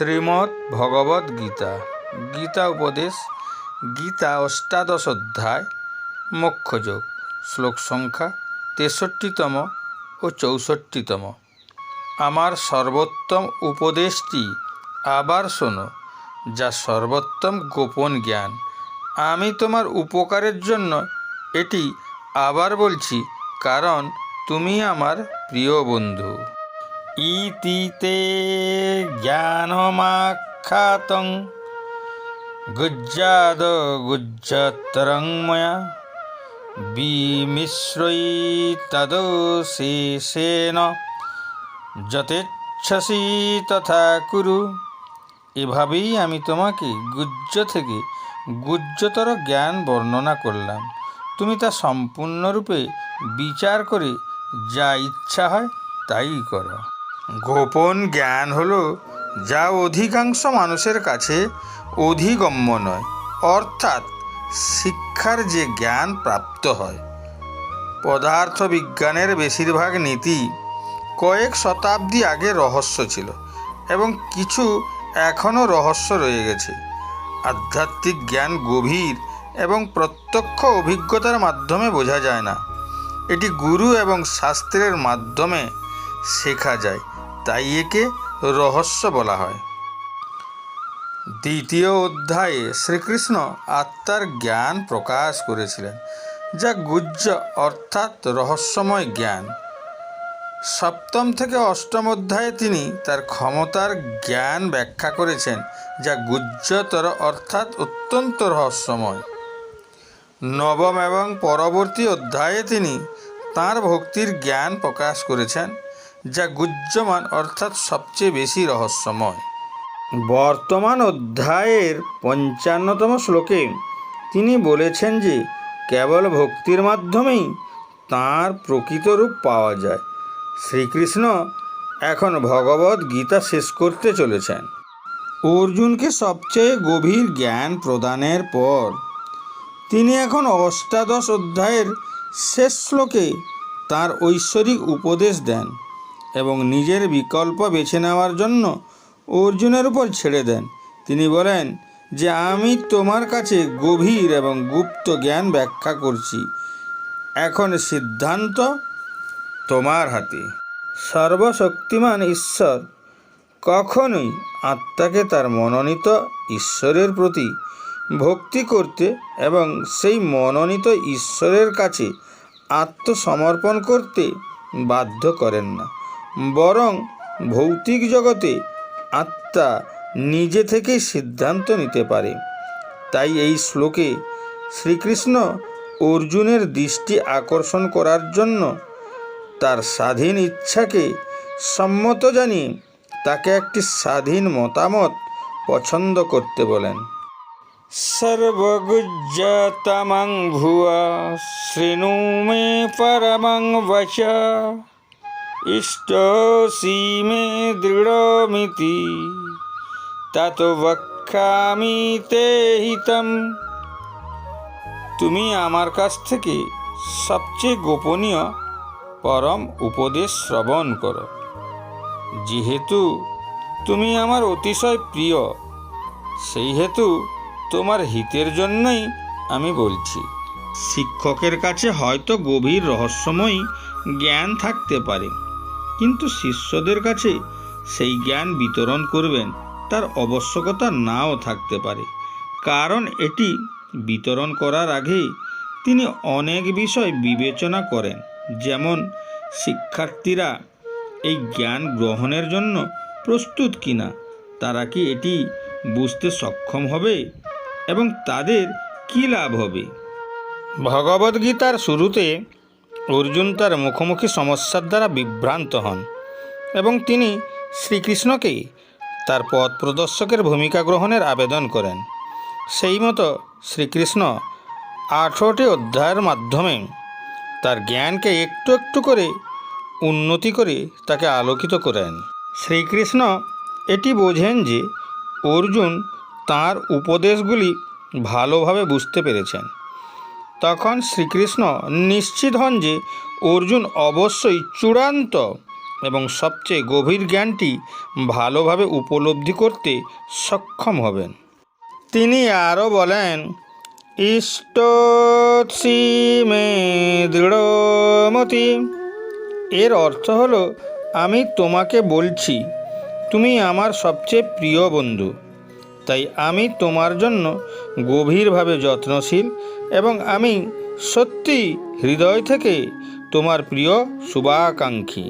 শ্রীমদ্ ভগবদ গীতা। গীতা উপদেশ, গীতা অষ্টাদশ অধ্যায়, মোক্ষযোগ, শ্লোক সংখ্যা তেষট্টিতম ও চৌষট্টিতম। আমার সর্বোত্তম উপদেশটি আবার শোনো, যা সর্বোত্তম গোপন জ্ঞান। আমি তোমার উপকারের জন্য এটি আবার বলছি, কারণ তুমি আমার প্রিয় বন্ধু। ইতি তে জ্ঞানমাখ্যাতং গুজ্জাদ গুজ্জতরং ময়া বিমিশ্রৈ তদশেষেন যথেচ্ছসি তথা কুরু এভাবেই আমি তোমাকে গুজ্জ থেকে গুজ্জতর জ্ঞান বর্ণনা করলাম। তুমি তা সম্পূর্ণরূপে বিচার করে যা ইচ্ছা হয় তাই করো। গোপন জ্ঞান হলো যা অধিকাংশ মানুষের কাছে অধিগম্য নয়, অর্থাৎ শিক্ষার যে জ্ঞান প্রাপ্ত হয়। পদার্থ বিজ্ঞানের বেশিরভাগ নীতি কয়েক শতাব্দী আগে রহস্য ছিল এবং কিছু এখনও রহস্য রয়ে গেছে। আধ্যাত্মিক জ্ঞান গভীর এবং প্রত্যক্ষ অভিজ্ঞতার মাধ্যমে বোঝা যায় না। এটি গুরু এবং শাস্ত্রের মাধ্যমে শেখা যায়। তাই একে রহস্য বলা হয়। দ্বিতীয় অধ্যায়ে শ্রীকৃষ্ণ আত্মার জ্ঞান প্রকাশ করেছিলেন, যা গুজ্জ অর্থাৎ রহস্যময় জ্ঞান। সপ্তম থেকে অষ্টম অধ্যায়ে তিনি তার ক্ষমতার জ্ঞান ব্যাখ্যা করেছেন, যা গুজ্জতর অর্থাৎ অত্যন্ত রহস্যময়। নবম এবং পরবর্তী অধ্যায়ে তিনি তাঁর ভক্তির জ্ঞান প্রকাশ করেছেন যা গুজ্জমান অর্থাৎ সবচেয়ে বেশি রহস্যময়। বর্তমান অধ্যায়ের পঞ্চান্নতম শ্লোকে তিনি বলেছেন যে, কেবল ভক্তির মাধ্যমেই তাঁর প্রকৃত রূপ পাওয়া যায়। শ্রীকৃষ্ণ এখন ভগবত গীতা শেষ করতে চলেছেন। অর্জুনকে সবচেয়ে গভীর জ্ঞান প্রদানের পর তিনি এখন অষ্টাদশ অধ্যায়ের শেষ শ্লোকে তাঁর ঐশ্বরিক উপদেশ দেন। এবং নিজের বিকল্প বেছে নেওয়ার জন্য অর্জুনের উপর ছেড়ে দেন। তিনি বলেন যে, আমি তোমার কাছে গভীর এবং গুপ্ত জ্ঞান ব্যাখ্যা করছি। এখন সিদ্ধান্ত তোমার হাতে। সর্বশক্তিমান ঈশ্বর, কখনোই আত্মাকে তার মনোনীত ঈশ্বরের প্রতি ভক্তি করতে এবং সেই মনোনীত ঈশ্বরের কাছে আত্মসমর্পণ করতে বাধ্য করেন না। বরং ভৌতিক জগতে আত্মা নিজে থেকেই সিদ্ধান্ত নিতে পারে। তাই এই শ্লোকে শ্রীকৃষ্ণ অর্জুনের দৃষ্টি আকর্ষণ করার জন্য তার স্বাধীন ইচ্ছাকে সম্মত জানিয়ে তাকে একটি স্বাধীন মতামত পছন্দ করতে বলেন। সর্বগুজ্জতমং ভুয়া শৃণু মে পরমং বচ। ইষ্টসি মে দৃঢ়মিতি তত বক্ষামি তে হিতম তুমি আমার কাছ থেকে সবচেয়ে গোপনীয় পরম উপদেশ শ্রবণ করো। যেহেতু তুমি আমার অতিশয় প্রিয়, সেই হেতু তোমার হিতের জন্যই আমি বলছি। শিক্ষকের কাছে হয়তো গভীর রহস্যময় জ্ঞান থাকতে পারে। কিন্তু শিষ্যদের কাছে সেই জ্ঞান বিতরণ করবেন, তার আবশ্যকতা নাও থাকতে পারে। কারণ এটি বিতরণ করার আগে তিনি অনেক বিষয় বিবেচনা করেন। যেমন, শিক্ষার্থীরা এই জ্ঞান গ্রহণের জন্য প্রস্তুত কিনা, তারা কি এটি বুঝতে সক্ষম হবে এবং তাদের কী লাভ হবে? ভগবদ্গীতার শুরুতে অর্জুন তার মুখোমুখি সমস্যার দ্বারা বিভ্রান্ত হন এবং তিনি শ্রীকৃষ্ণকে তার পথ প্রদর্শকের ভূমিকা গ্রহণের আবেদন করেন। সেই মতো শ্রীকৃষ্ণ আঠেরোটি অধ্যায়ের মাধ্যমে তার জ্ঞানকে একটু একটু করে উন্নতি করে তাকে আলোকিত করেন। শ্রীকৃষ্ণ এটি বোঝেন যে অর্জুন তার উপদেশগুলি ভালোভাবে বুঝতে পেরেছেন। তখন শ্রীকৃষ্ণ নিশ্চিত হন যে অর্জুন অবশ্যই চূড়ান্ত এবং সবচেয়ে গভীর জ্ঞানটি ভালোভাবে উপলব্ধি করতে সক্ষম হবেন। তিনি আরও বলেন, ইষ্টসি মে দৃঢ়মতি। এর অর্থ হলো, আমি তোমাকে বলছি, তুমি আমার সবচেয়ে প্রিয় বন্ধু। তাই আমি তোমার জন্য গভীরভাবে যত্নশীল এবং আমি সত্যি হৃদয় থেকে তোমার প্রিয় শুভাকাঙ্ক্ষী।